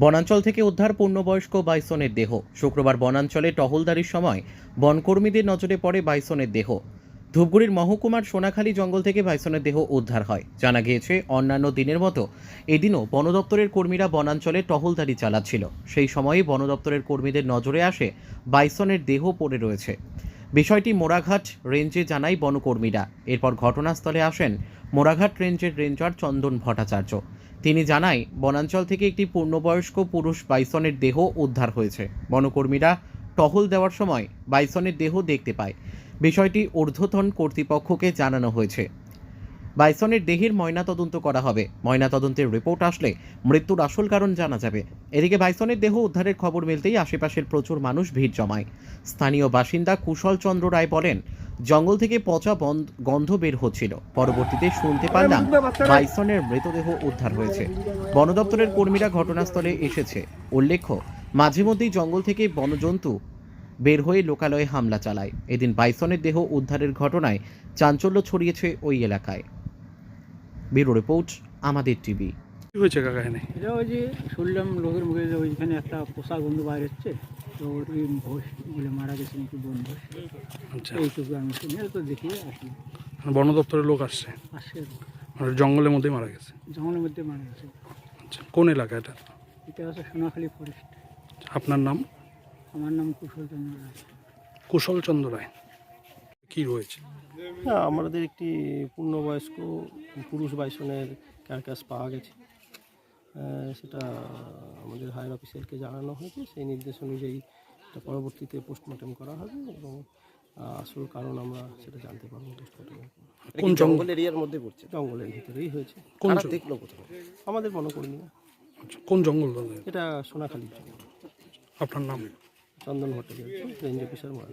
বনাঞ্চল থেকে উদ্ধার পূর্ণবয়স্ক বাইসনের দেহ। শুক্রবার বনাঞ্চলে টহলদারির সময় বনকর্মীদের নজরে পড়ে বাইসনের দেহ। ধূপগুড়ির মহকুমার সোনাখালী জঙ্গল থেকে বাইসনের দেহ উদ্ধার হয়। জানা গিয়েছে, অন্যান্য দিনের মতো এদিনও বন দপ্তরের কর্মীরা বনাঞ্চলে টহলদারি চালাচ্ছিল। সেই সময়ে বন দপ্তরের কর্মীদের নজরে আসে বাইসনের দেহ পড়ে রয়েছে। বিষয়টি মোরাঘাট রেঞ্জে জানাই বনকর্মীরা। এরপর ঘটনাস্থলে আসেন মোরাঘাট রেঞ্জের রেঞ্জার চন্দন ভট্টাচার্য। তিনি জানায়, বনাঞ্চল থেকে একটি পূর্ণবয়স্ক পুরুষ বাইসনের দেহ উদ্ধার হয়েছে। বনকর্মীরা টহল দেওয়ার সময় বাইসনের দেহ দেখতে পায়। বিষয়টি ঊর্ধ্বতন কর্তৃপক্ষকে জানানো হয়েছে। বাইসনের দেহের ময়নাতদন্ত করা হবে। ময়নাতদন্তের রিপোর্ট আসলে মৃত্যুর আসল কারণ জানা যাবে। এদিকে বাইসনের দেহ উদ্ধারের খবর মিলতেই আশেপাশের প্রচুর মানুষ ভিড় জমায়। স্থানীয় বাসিন্দা কুশল চন্দ্র রায় বলেন জঙ্গল থেকে পচা গন্ধ বের হচ্ছিল। পরবর্তীতে শুনতে পারলাম বাইসনের মৃতদেহ উদ্ধার হয়েছে। বন দপ্তরের কর্মীরা ঘটনাস্থলে এসেছে। উল্লেখ্য মাঝে মধ্যেই জঙ্গল থেকে বনজন্তু বের হয়ে লোকালয়ে হামলা চালায়। এদিন বাইসনের দেহ উদ্ধারের ঘটনায় চাঞ্চল্য ছড়িয়েছে ওই এলাকায়। ব্যুরো রিপোর্ট আমাদের টিভি। কি হয়েছে কাকা এখানে? এটা ওই যে শুনলাম লোকের মুখে যে ওইখানে একটা পোষা গন্ধ বাইর হচ্ছে তো ওই ঘোষ বলে মারা গেছে নাকি বন ঘোষ আচ্ছা এইটুকু আমি শুনে তো দেখি আসি। বন দপ্তরের লোক আসছে? আসে মানে জঙ্গলের মধ্যেই মারা গেছে? জঙ্গলের মধ্যে মারা গেছে। আচ্ছা কোন এলাকা এটা? এটা হচ্ছে সোনাখালী ফরেস্ট আপনার নাম? আমার নাম কুশল চন্দ্র রায়। কুশল চন্দ্র রায়। কি রয়েছে হ্যাঁ আমাদের একটি পূর্ণবয়স্ক পুরুষ বাইসনের ক্যারকাস পাওয়া গেছে। সেটা আমাদের হায়ার অফিসারকে জানানো হয়েছে। সেই নির্দেশ অনুযায়ী এটা পরবর্তীতে পোস্টমর্টম করা হবে এবং আসল কারণ আমরা সেটা জানতে পারব পোস্টমর্টমের কোন জঙ্গল? এরিয়ার মধ্যে পড়ছে। জঙ্গলের ভিতরেই হয়েছে। কোন দেখল প্রথমে আমাদের বনকর্মীরা। আচ্ছা, কোন জঙ্গল এটা সোনাখালীর জঙ্গল। আপনার নাম? চন্দন ভট্টাচার্য রেঞ্জ অফিসার মারা